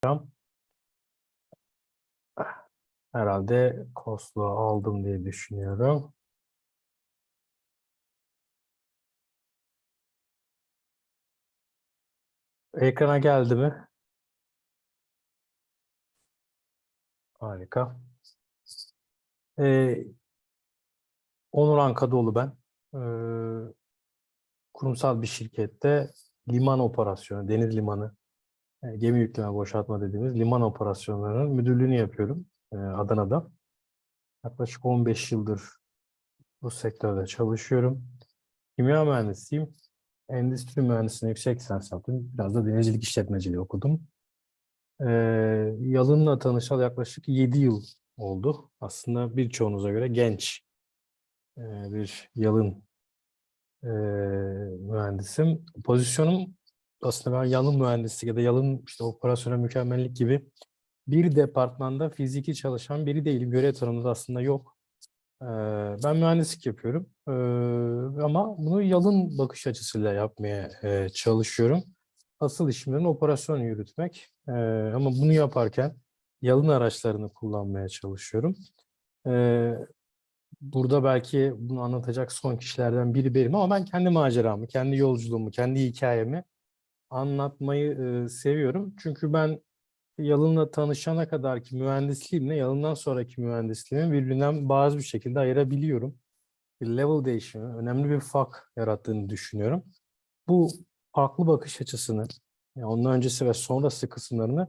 Tamam. Herhalde Koslu aldım diye düşünüyorum. Ekrana geldi mi? Harika. Ee, Onur Ankadoğlu ben. Ee, kurumsal bir şirkette liman operasyonu, deniz limanı, gemi yükleme boşaltma dediğimiz liman operasyonlarının müdürlüğünü yapıyorum e, Adana'da. Yaklaşık 15 yıldır bu sektörde çalışıyorum. Kimya mühendisiyim. Endüstri mühendisliğine yüksek lisans yaptım. Biraz da denizcilik işletmeciliği okudum. Ee, Yalın'la tanışalı yaklaşık 7 yıl oldu. Aslında birçoğunuza göre genç bir Yalın ee, mühendisim. Pozisyonum aslında ben Yalın mühendislik ya da Yalın işte operasyonel mükemmellik gibi bir departmanda fiziki çalışan biri değilim. Görev tanımında aslında yok. Ee, Ben mühendislik yapıyorum Ee, ama bunu yalın bakış açısıyla yapmaya e, çalışıyorum. Asıl işimden operasyon yürütmek Ee, ama bunu yaparken yalın araçlarını kullanmaya çalışıyorum. Ee, Burada belki bunu anlatacak son kişilerden biri benim ama ben kendi maceramı, kendi yolculuğumu, kendi hikayemi anlatmayı e, seviyorum. Çünkü ben Yalın'la tanışana kadar ki mühendisliğimle Yalın'dan sonraki mühendisliğimi birbirinden bazı bir şekilde ayırabiliyorum. Bir level değişimi, önemli bir fark yarattığını düşünüyorum. Bu farklı bakış açısını, yani onun öncesi ve sonrası kısımlarını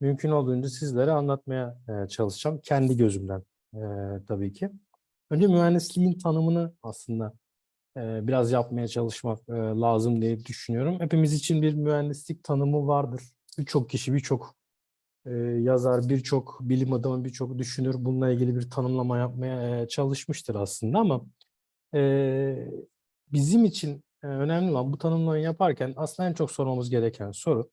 mümkün olduğunca sizlere anlatmaya e, çalışacağım. Kendi gözümden e, tabii ki. Önce mühendisliğin tanımını aslında e, biraz yapmaya çalışmak e, lazım diye düşünüyorum. Hepimiz için bir mühendislik tanımı vardır. Birçok kişi, birçok e, yazar, birçok bilim adamı, birçok düşünür bununla ilgili bir tanımlama yapmaya çalışmıştır aslında ama bizim için önemli olan bu tanımlamayı yaparken aslında en çok sormamız gereken soru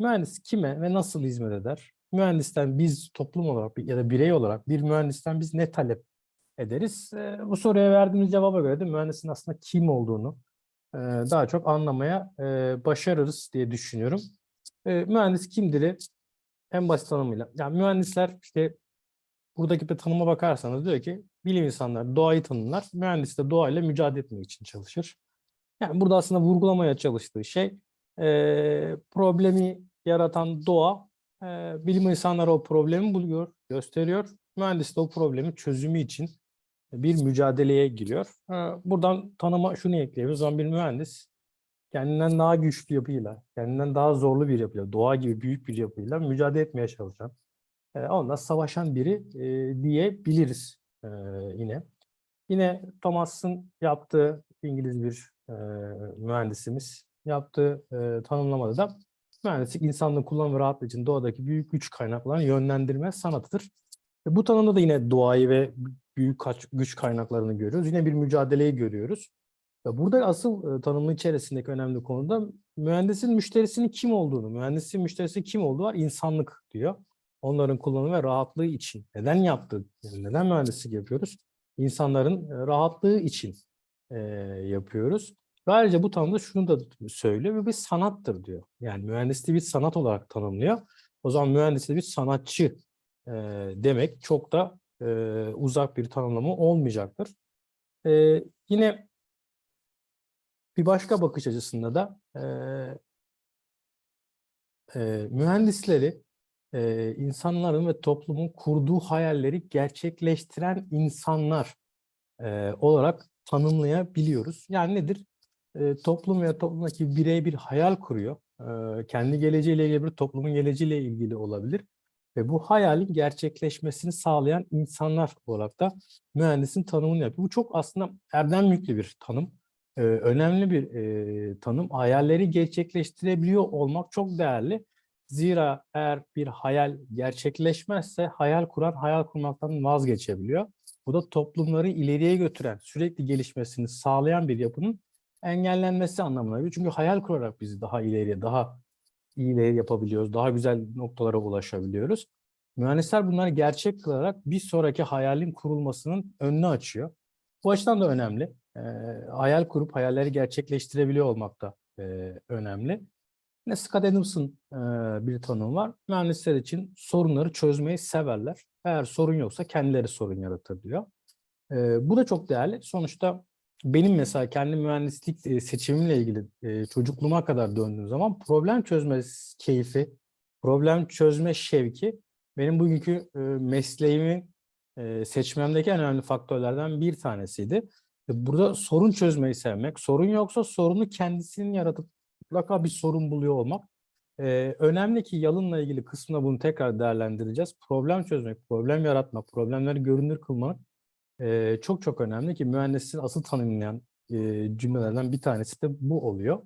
mühendis kime ve nasıl hizmet eder? Mühendisten biz toplum olarak ya da birey olarak bir mühendisten biz ne talep ederiz? E, bu soruya verdiğimiz cevaba göre de mühendisin aslında kim olduğunu e, daha çok anlamaya e, başarırız diye düşünüyorum. E, mühendis kimdir? En basit tanımıyla. Yani mühendisler işte buradaki bir tanıma bakarsanız diyor ki bilim insanları doğayı tanımlar. Mühendis de doğayla mücadele etmek için çalışır. Yani burada aslında vurgulamaya çalıştığı şey problemi yaratan doğa bilim insanları o problemi buluyor, gösteriyor. Mühendis de o problemin çözümü için bir mücadeleye giriyor. Buradan tanıma şunu ekleyebiliriz. O zaman bir mühendis kendinden daha güçlü yapıyla, kendinden daha zorlu bir yapıyla, doğa gibi büyük bir yapıyla mücadele etmeye çalışan, e, onunla savaşan biri e, diyebiliriz e, yine. Yine Thomas'ın yaptığı İngiliz bir mühendisimiz yaptığı tanımlamada da mühendislik insanlığın kullanım ve rahatlığı için doğadaki büyük güç kaynaklarını yönlendirme sanatıdır. Bu tanımda da yine doğayı ve büyük güç kaynaklarını görüyoruz. Yine bir mücadeleyi görüyoruz. Ve burada asıl e, tanımın içerisindeki önemli konu da mühendisin müşterisinin kim olduğunu, mühendisin müşterisi kim olduğu var, insanlık diyor. Onların kullanımı ve rahatlığı için. Neden yaptık? Yani neden mühendislik yapıyoruz? İnsanların e, rahatlığı için e, yapıyoruz. Ve ayrıca bu tanımda şunu da söylüyor, bu bir sanattır diyor. Yani mühendisliği bir sanat olarak tanımlıyor. O zaman mühendis de bir sanatçı e, demek çok da e, uzak bir tanımlama olmayacaktır. E, yine bir başka bakış açısında da e, e, mühendisleri e, insanların ve toplumun kurduğu hayalleri gerçekleştiren insanlar e, olarak tanımlayabiliyoruz. Yani nedir? E, toplum veya toplumdaki birey bir hayal kuruyor. E, kendi geleceğiyle ilgili toplumun geleceğiyle ilgili olabilir. Ve bu hayalin gerçekleşmesini sağlayan insanlar olarak da mühendisin tanımını yapıyor. Bu çok aslında erdem yüklü bir tanım. Ee, önemli bir e, tanım. Hayalleri gerçekleştirebiliyor olmak çok değerli. Zira eğer bir hayal gerçekleşmezse hayal kuran hayal kurmaktan vazgeçebiliyor. Bu da toplumları ileriye götüren, sürekli gelişmesini sağlayan bir yapının engellenmesi anlamına geliyor. Çünkü hayal kurarak biz daha ileriye, daha iyileri yapabiliyoruz, daha güzel noktalara ulaşabiliyoruz. Mühendisler bunları gerçek kılarak bir sonraki hayalin kurulmasının önünü açıyor. Bu açıdan da önemli. Ee, hayal kurup hayalleri gerçekleştirebiliyor olmak da e, önemli. Yine Scott Adams'ın e, bir tanımı var. Mühendisler için sorunları çözmeyi severler. Eğer sorun yoksa kendileri sorun yaratır diyor. E, bu da çok değerli. Sonuçta benim mesela kendi mühendislik seçimimle ilgili çocukluğuma kadar döndüğüm zaman problem çözme keyfi, problem çözme şevki benim bugünkü mesleğimi seçmemdeki en önemli faktörlerden bir tanesiydi. E, Burada sorun çözmeyi sevmek, sorun yoksa sorunu kendisinin yaratıp mutlaka bir sorun buluyor olmak. Önemli ki yalınla ilgili kısmında bunu tekrar değerlendireceğiz. Problem çözmek, problem yaratmak, problemleri görünür kılmak e, çok çok önemli ki mühendisliğin asıl tanımlayan e, cümlelerden bir tanesi de bu oluyor.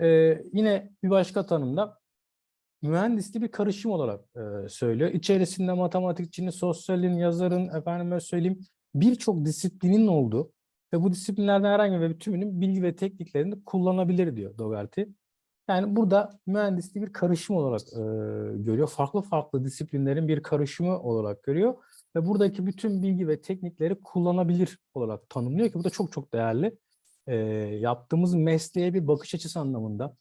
E, yine bir başka tanımda mühendisliği bir karışım olarak e, söylüyor. İçerisinde matematikçinin, sosyalin, yazarın, efendime söyleyeyim birçok disiplinin olduğu ve bu disiplinlerden herhangi bir tümünün bilgi ve tekniklerini kullanabilir diyor Dougherty. Yani burada mühendisliği bir karışım olarak e, görüyor. Farklı farklı disiplinlerin bir karışımı olarak görüyor ve buradaki bütün bilgi ve teknikleri kullanabilir olarak tanımlıyor ki bu da çok çok değerli. E, yaptığımız mesleğe bir bakış açısı anlamında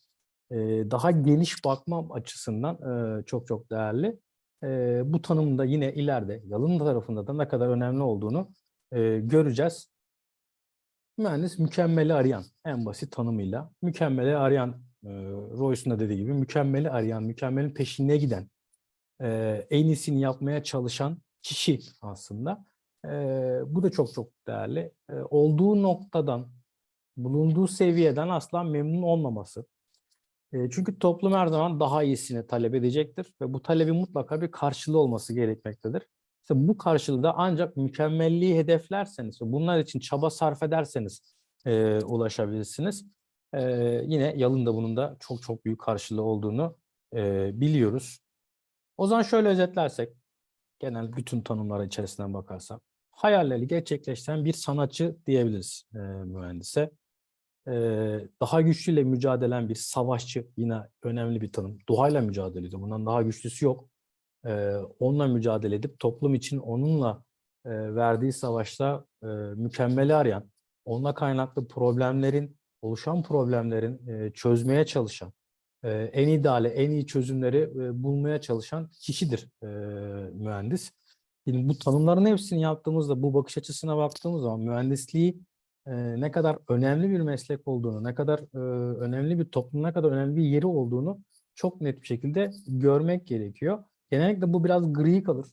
e, daha geniş bakma açısından e, çok çok değerli. E, bu tanımda yine ileride yalın tarafında da ne kadar önemli olduğunu e, göreceğiz. Mühendis mükemmeli arayan en basit tanımıyla. Mükemmeli arayan, e, Royce'un da dediği gibi mükemmeli arayan, mükemmelin peşinde giden, e, en iyisini yapmaya çalışan kişi aslında. E, bu da çok çok değerli. E, olduğu noktadan, bulunduğu seviyeden asla memnun olmaması. E, çünkü toplum her zaman daha iyisini talep edecektir ve bu talebin mutlaka bir karşılığı olması gerekmektedir. İşte bu karşılığı ancak mükemmelliği hedeflerseniz bunlar için çaba sarf ederseniz e, ulaşabilirsiniz. E, yine Yalın da bunun da çok çok büyük karşılığı olduğunu e, biliyoruz. O zaman şöyle özetlersek, genel bütün tanımlara içerisinden bakarsak, hayalleri gerçekleştiren bir sanatçı diyebiliriz e, mühendise. E, daha güçlüyle mücadelen bir savaşçı yine önemli bir tanım. Doğayla mücadele ediyor. Bundan daha güçlüsü yok e, onunla mücadele edip toplum için onunla e, verdiği savaşta e, mükemmeli arayan, onunla kaynaklı problemlerin, oluşan problemlerin e, çözmeye çalışan, en ideali, en iyi çözümleri bulmaya çalışan kişidir mühendis. Şimdi bu tanımların hepsini yaptığımızda, bu bakış açısına baktığımız zaman mühendisliği ne kadar önemli bir meslek olduğunu, ne kadar önemli bir toplum, ne kadar önemli bir yeri olduğunu çok net bir şekilde görmek gerekiyor. Genellikle bu biraz gri kalır.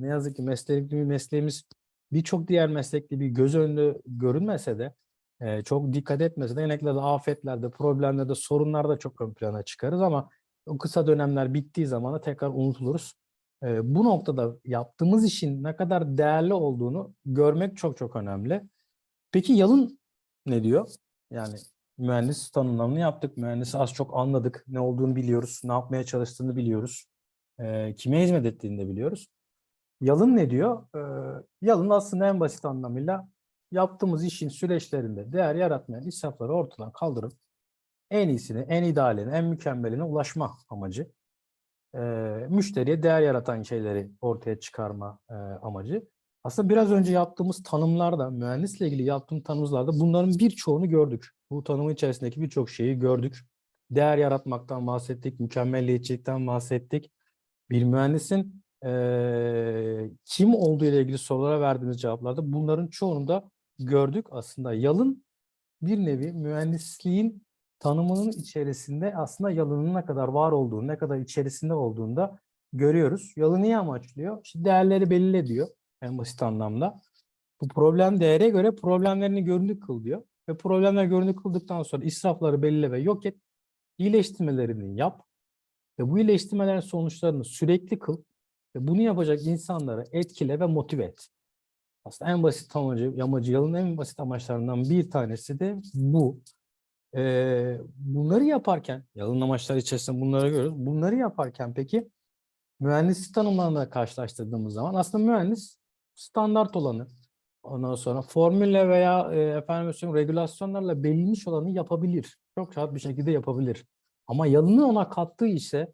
Ne yazık ki meslekli mesleğimiz birçok diğer meslekli bir göz önünde görünmese de e, çok dikkat etmese de genellikle de afetlerde, problemlerde, sorunlarda çok ön plana çıkarız ama o kısa dönemler bittiği zaman da tekrar unutuluruz. E, bu noktada yaptığımız işin ne kadar değerli olduğunu görmek çok çok önemli. Peki Yalın ne diyor? Yani mühendis tanımlamını yaptık. Mühendisi az çok anladık. Ne olduğunu biliyoruz. Ne yapmaya çalıştığını biliyoruz e, kime hizmet ettiğini de biliyoruz. Yalın ne diyor? E, yalın aslında en basit anlamıyla yaptığımız işin süreçlerinde değer yaratmayan israfları ortadan kaldırıp en iyisini, en idealine, en mükemmeline ulaşma amacı. E, müşteriye değer yaratan şeyleri ortaya çıkarma e, amacı. Aslında biraz önce yaptığımız tanımlarda, mühendisle ilgili yaptığım tanımlarda bunların birçoğunu gördük. Bu tanımın içerisindeki birçok şeyi gördük. Değer yaratmaktan bahsettik, mükemmelliyetçilikten bahsettik bir mühendisin e, kim olduğu ile ilgili sorulara verdiğimiz cevaplarda bunların çoğunu da gördük. Aslında yalın bir nevi mühendisliğin tanımının içerisinde aslında yalının ne kadar var olduğunu, ne kadar içerisinde olduğunu da görüyoruz. Yalın niye amaçlıyor? İşte değerleri belli ediyor en basit anlamda. Bu problem değere göre problemlerini görünür kıl diyor. Ve problemler görünür kıldıktan sonra israfları belirle ve yok et. İyileştirmelerini yap ve bu iyileştirmelerin sonuçlarını sürekli kıl ve bunu yapacak insanları etkile ve motive et. Aslında en basit amacı, yamacı yalın en basit amaçlarından bir tanesi de bu. Ee, bunları yaparken, yalın amaçlar içerisinde bunları görüyoruz. Bunları yaparken peki mühendislik tanımlarına karşılaştırdığımız zaman aslında mühendis standart olanı, ondan sonra formülle veya e, efendim söyleyeyim, regülasyonlarla belirlenmiş olanı yapabilir. Çok rahat bir şekilde yapabilir. Ama yalını ona kattığı ise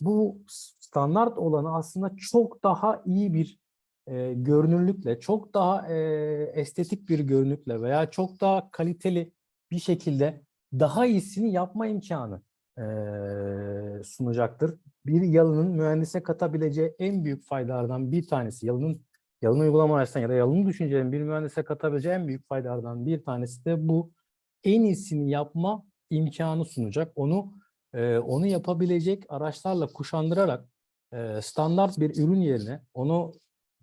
bu standart olanı aslında çok daha iyi bir e, görünürlükle, çok daha e, estetik bir görünürlükle veya çok daha kaliteli bir şekilde daha iyisini yapma imkanı eee, sunacaktır. Bir yalının mühendise katabileceği en büyük faydalardan bir tanesi, yalının yalın uygulama araçtan ya da yalın düşüncelerin bir mühendise katabileceği en büyük faydalardan bir tanesi de bu en iyisini yapma imkanı sunacak. Onu eee, onu yapabilecek araçlarla kuşandırarak eee, standart bir ürün yerine onu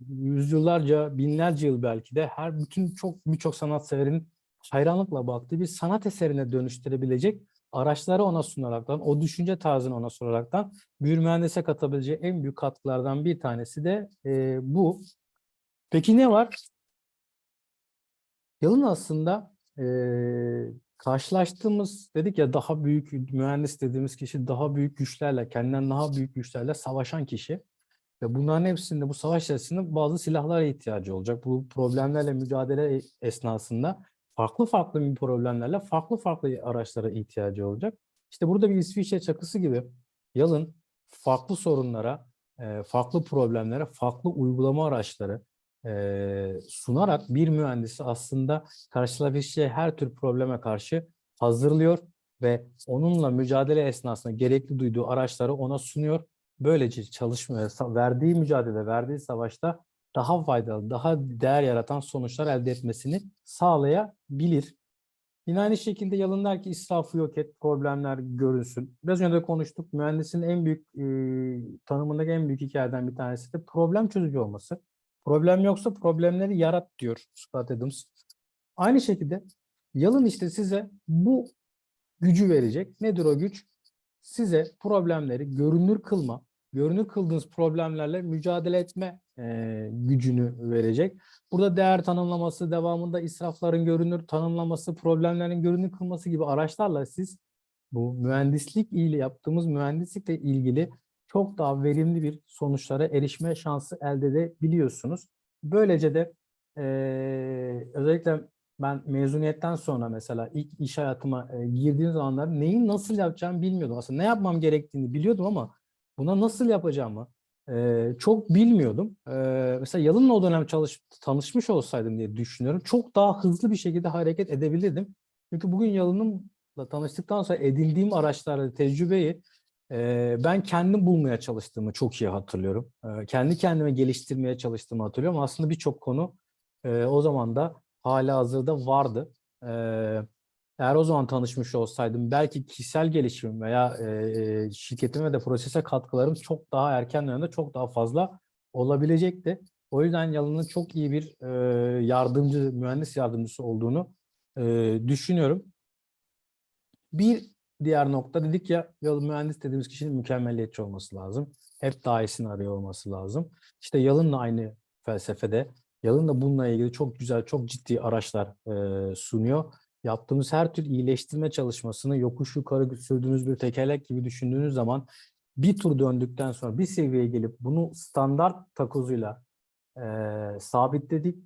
yüzyıllarca, binlerce yıl belki de her bütün çok birçok sanatseverin hayranlıkla baktığı bir sanat eserine dönüştürebilecek araçları ona sunaraktan, o düşünce tarzını ona sunaraktan bir mühendise katabileceği en büyük katkılardan bir tanesi de eee, bu. Peki ne var? Yalın aslında eee, karşılaştığımız dedik ya daha büyük mühendis dediğimiz kişi daha büyük güçlerle, kendinden daha büyük güçlerle savaşan kişi. Ve bunların hepsinde bu savaş içerisinde bazı silahlara ihtiyacı olacak. Bu problemlerle mücadele esnasında farklı farklı problemlerle farklı farklı araçlara ihtiyacı olacak. İşte burada bir İsviçre çakısı gibi Yalın farklı sorunlara, e, farklı problemlere, farklı uygulama araçları e, sunarak bir mühendisi aslında karşılaşabileceği her tür probleme karşı hazırlıyor ve onunla mücadele esnasında gerekli duyduğu araçları ona sunuyor. Böylece çalışmaya, verdiği mücadele, verdiği savaşta daha faydalı, daha değer yaratan sonuçlar elde etmesini sağlayabilir. Yine aynı şekilde yalın der ki israfı yok et, problemler görünsün. Biraz önce de konuştuk. Mühendisin en büyük e, tanımındaki en büyük hikayeden bir tanesi de problem çözücü olması. Problem yoksa problemleri yarat diyor Scott Adams. Aynı şekilde yalın işte size bu gücü verecek. Nedir o güç? Size problemleri görünür kılma, görünür kıldığınız problemlerle mücadele etme e, gücünü verecek. Burada değer tanımlaması, devamında israfların görünür tanımlaması, problemlerin görünür kılması gibi araçlarla siz bu mühendislik ile yaptığımız mühendislikle ilgili çok daha verimli bir sonuçlara erişme şansı elde edebiliyorsunuz. Böylece de eee, özellikle ben mezuniyetten sonra mesela ilk iş hayatıma e, girdiğim zamanlar neyi nasıl yapacağımı bilmiyordum. Aslında ne yapmam gerektiğini biliyordum ama buna nasıl yapacağımı e, çok bilmiyordum. E, mesela Yalın'la o dönem çalış, tanışmış olsaydım diye düşünüyorum. Çok daha hızlı bir şekilde hareket edebilirdim. Çünkü bugün Yalın'la tanıştıktan sonra edindiğim araçlarda tecrübeyi e, ben kendim bulmaya çalıştığımı çok iyi hatırlıyorum. E, kendi kendime geliştirmeye çalıştığımı hatırlıyorum. Aslında birçok konu e, o zaman da hala hazırda vardı. E, eğer o zaman tanışmış olsaydım belki kişisel gelişimim veya e, şirketime de prosese katkılarım çok daha erken dönemde çok daha fazla olabilecekti. O yüzden Yalın'ın çok iyi bir e, yardımcı, mühendis yardımcısı olduğunu e, düşünüyorum. Bir diğer nokta dedik ya Yalın mühendis dediğimiz kişinin mükemmeliyetçi olması lazım. Hep daha iyisini arıyor olması lazım. İşte Yalın'la aynı felsefede. Yalın da bununla ilgili çok güzel, çok ciddi araçlar e, sunuyor. Yaptığımız her tür iyileştirme çalışmasını yokuş yukarı sürdüğünüz bir tekerlek gibi düşündüğünüz zaman bir tur döndükten sonra bir seviyeye gelip bunu standart takozuyla e, sabitledik.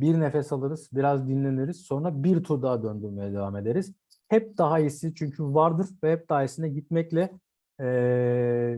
Bir nefes alırız, biraz dinleniriz. Sonra bir tur daha döndürmeye devam ederiz. Hep daha iyisi çünkü vardır ve hep daha iyisine gitmekle e,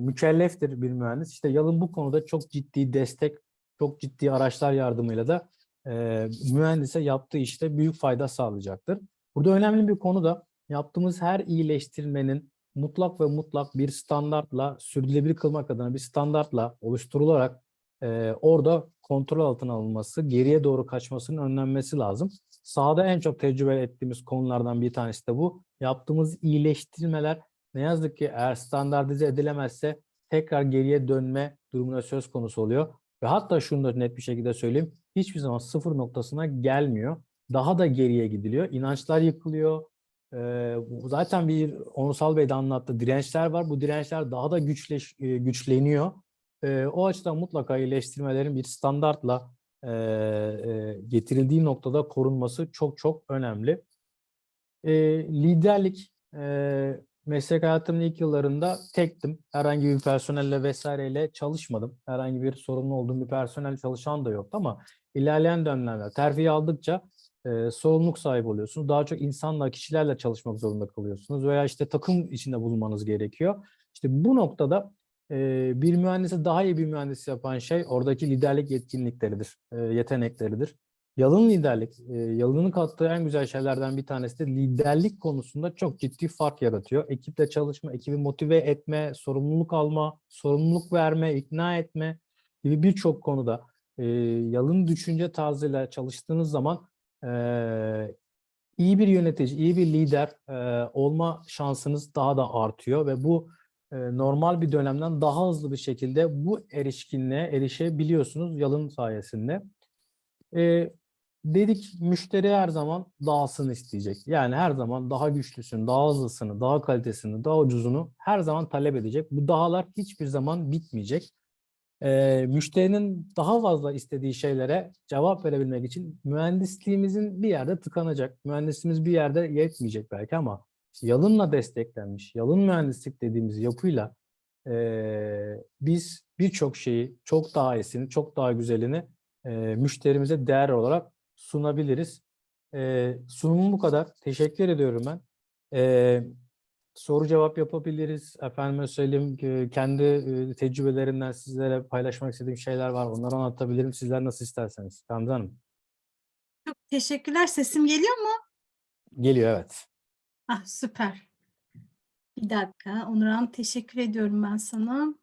mükelleftir bir mühendis. İşte Yalın bu konuda çok ciddi destek, çok ciddi araçlar yardımıyla da e, mühendise yaptığı işte büyük fayda sağlayacaktır. Burada önemli bir konu da yaptığımız her iyileştirmenin mutlak ve mutlak bir standartla sürdürülebilir kılmak adına bir standartla oluşturularak e, orada kontrol altına alınması, geriye doğru kaçmasının önlenmesi lazım. Sahada en çok tecrübe ettiğimiz konulardan bir tanesi de bu. Yaptığımız iyileştirmeler ne yazık ki eğer standartize edilemezse tekrar geriye dönme durumuna söz konusu oluyor. Ve hatta şunu da net bir şekilde söyleyeyim. Hiçbir zaman sıfır noktasına gelmiyor. Daha da geriye gidiliyor. İnançlar yıkılıyor. Ee, zaten bir Onursal Bey de anlattı. Dirençler var. Bu dirençler daha da güçleş, e, güçleniyor. Ee, o açıdan mutlaka iyileştirmelerin bir standartla e, e, getirildiği noktada korunması çok çok önemli. E, liderlik e, meslek hayatımın ilk yıllarında tektim. Herhangi bir personelle vesaireyle çalışmadım. Herhangi bir sorumlu olduğum bir personel çalışan da yoktu ama ilerleyen dönemlerde terfi aldıkça e, sorumluluk sahibi oluyorsunuz. Daha çok insanla, kişilerle çalışmak zorunda kalıyorsunuz veya işte takım içinde bulunmanız gerekiyor. İşte bu noktada e, bir mühendisi daha iyi bir mühendis yapan şey oradaki liderlik yetkinlikleridir, e, yetenekleridir. Yalın liderlik, e, Yalın'ın kattığı en güzel şeylerden bir tanesi de liderlik konusunda çok ciddi fark yaratıyor. Ekiple çalışma, ekibi motive etme, sorumluluk alma, sorumluluk verme, ikna etme gibi birçok konuda e, Yalın düşünce tarzıyla çalıştığınız zaman e, iyi bir yönetici, iyi bir lider olma şansınız daha da artıyor ve bu normal bir dönemden daha hızlı bir şekilde bu erişkinliğe erişebiliyorsunuz Yalın sayesinde. Dedik müşteri her zaman dahasını isteyecek. Yani her zaman daha güçlüsünü, daha hızlısını, daha kalitesini, daha ucuzunu her zaman talep edecek. Bu dahalar hiçbir zaman bitmeyecek. Ee, müşterinin daha fazla istediği şeylere cevap verebilmek için mühendisliğimizin bir yerde tıkanacak. Mühendisimiz bir yerde yetmeyecek belki ama yalınla desteklenmiş, yalın mühendislik dediğimiz yapıyla ee, biz birçok şeyi çok daha iyisini, çok daha güzelini e, müşterimize değer olarak sunabiliriz. E, sunumum bu kadar. Teşekkür ediyorum ben. E, soru cevap yapabiliriz. Efendime söyleyeyim e, kendi e, tecrübelerimden sizlere paylaşmak istediğim şeyler var. Onları anlatabilirim. Sizler nasıl isterseniz. Gamze Hanım. Çok teşekkürler. Sesim geliyor mu? Geliyor evet. Ah süper. Bir dakika. Onuran teşekkür ediyorum ben sana.